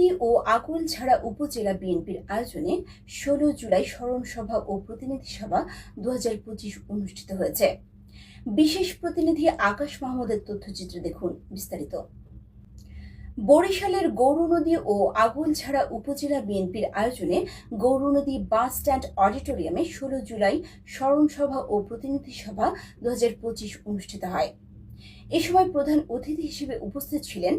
গৌরনদী ও আকুলঝাড়া উপজেলা বিএনপির আয়োজনে ষোলো জুলাই স্মরণ সভা ও প্রতিনিধি সভা দুহাজার পঁচিশ অনুষ্ঠিত হয়েছে। বিশেষ প্রতিনিধি আকাশ মাহমুদের তথ্যচিত্র দেখুন বিস্তারিত। বরিশালের গৌরনদী ও আগুলঝাড়া উপজেলা বিএনপির আয়োজনে গৌরনদী বাস স্ট্যান্ড অডিটোরিয়ামে ষোলো জুলাই স্মরণ সভা ও প্রতিনিধি সভা দুই হাজার পঁচিশ অনুষ্ঠিত হয়। এ সময় প্রধান অতিথি হিসেবে উপস্থিত ছিলেন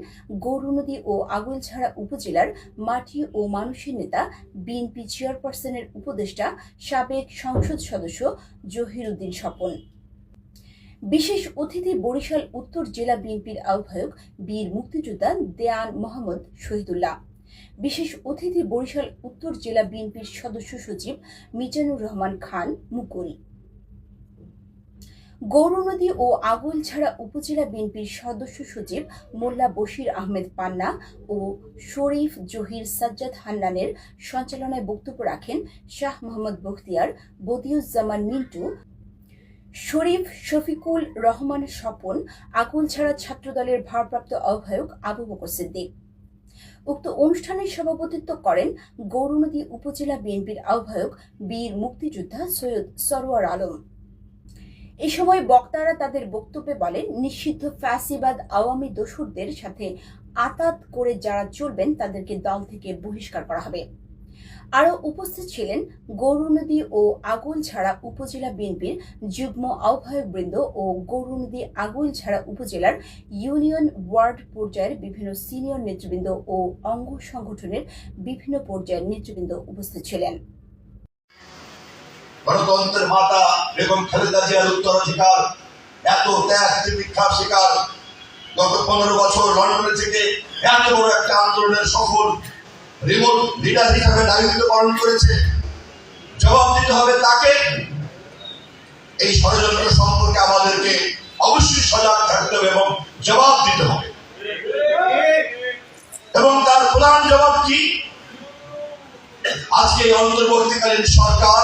গৌরনদী ও আগুলঝাড়া উপজেলার মাটি ও মানুষের নেতা, বিএনপি চেয়ারপারসনের উপদেষ্টা, সাবেক সংসদ সদস্য জহির উদ্দিন স্বপন। বিশেষ অতিথি বরিশাল উত্তর জেলা বিএনপির আহ্বায়ক বীর মুক্তিযোদ্ধা দেয়ান মোহাম্মদ শহীদুল্লাহ। বিশেষ অতিথি বরিশাল উত্তর জেলা বিএনপির সদস্য সচিব মিজানুর রহমান খান মুকুল। গৌরনদী ও আগুলছাড়া উপজেলা বিএনপির সদস্য সচিব মোল্লা বশির আহমেদ পান্না ও শরীফ জহির সাজ্জাদ হান্নানের সঞ্চালনায় বক্তব্য রাখেন শাহ মোহাম্মদ বখতিয়ার, বদিউজ্জামান মিন্টু, শরীফ শফিকুল রহমান স্বপন আকুলছাড়া ছাত্রদলের ভারপ্রাপ্ত আহ্বায়ক আবু বকর সিদ্দিক। উক্ত অনুষ্ঠানে সভাপতিত্ব করেন গৌরনদী উপজেলা বিএনপির আহ্বায়ক বীর মুক্তিযোদ্ধা সৈয়দ সরোয়ার আলম। এ সময় বক্তারা তাদের বক্তব্যে বলেন, নিষিদ্ধ ফ্যাসিবাদ আওয়ামী দোসরদের সাথে আতাত করে যারা চলবেন, তাদেরকে দল থেকে বহিষ্কার করা হবে। আরও উপস্থিত ছিলেন গৌরনদী ও আগুলঝাড়া উপজেলা বিএনপির যুগ্ম আহ্বায়কবৃন্দ ও গৌরনদী আগুলঝাড়া উপজেলার ইউনিয়ন ওয়ার্ড পর্যায়ের বিভিন্ন সিনিয়র নেতৃবৃন্দ ও অঙ্গ সংগঠনের বিভিন্ন পর্যায়ের নেতৃবৃন্দ উপস্থিত ছিলেন। গণতন্ত্রের মাতা বেগম খালেদা জিয়ার উত্তরাধিকার, এত ত্যাগ তিতিক্ষার শিকার গত পনেরো বছর লন্ডনে থেকে এত বড় একটা আন্দোলনের সফল রিমোট লিডার হিসাবে দায়িত্ব পালন করেছে। জবাব দিতে হবে তাকে। এই ষড়যন্ত্র সম্পর্কে আমাদেরকে অবশ্যই সজাগ থাকতে হবে এবং জবাব দিতে হবে। এবং তার প্রধান জবাব কি? আজকে অন্তর্বর্তীকালীন সরকার